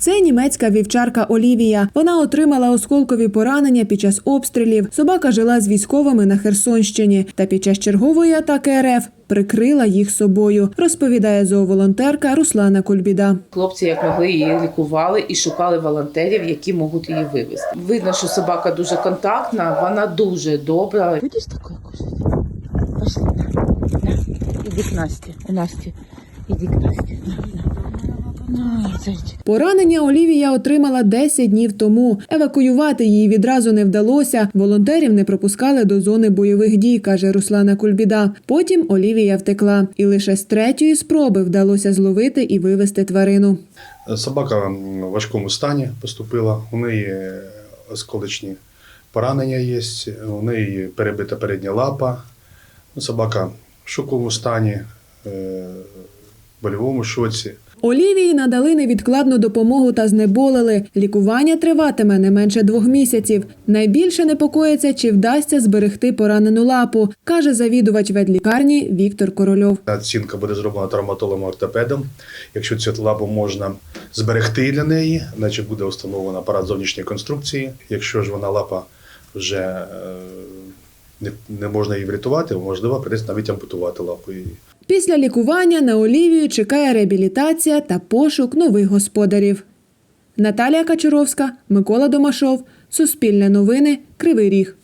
Це німецька вівчарка Олівія. Вона отримала осколкові поранення під час обстрілів. Собака жила з військовими на Херсонщині та під час чергової атаки РФ прикрила їх собою, розповідає зооволонтерка Руслана Кульбіда. Хлопці, як могли, її лікували і шукали волонтерів, які можуть її вивезти. Видно, що собака дуже контактна, вона дуже добра. Будешь такое кушать? Пошли. Иди к Насте. У Насти. Иди к Насте. Поранення Олівія отримала 10 днів тому. Евакуювати її відразу не вдалося. Волонтерів не пропускали до зони бойових дій, каже Руслана Кульбіда. Потім Олівія втекла, і лише з третьої спроби вдалося зловити і вивезти тварину. Собака в важкому стані поступила. У неї осколочні поранення є, у неї перебита передня лапа. Собака в шоковому стані, е, в больовому шоці. Олівії надали невідкладну допомогу та знеболили. Лікування триватиме не менше двох місяців. Найбільше непокоїться, чи вдасться зберегти поранену лапу, каже завідувач ветлікарні Віктор Корольов. Оцінка буде зроблена травматологом-ортопедом. Якщо цю лапу можна зберегти для неї, значить буде встановлено апарат зовнішньої конструкції. Якщо ж вона лапа вже е, не, не можна її врятувати, можливо, придеться навіть ампутувати лапу її. Після лікування на Олівію чекає реабілітація та пошук нових господарів. Наталія Качуровська, Микола Домашов, Суспільне новини, Кривий Ріг.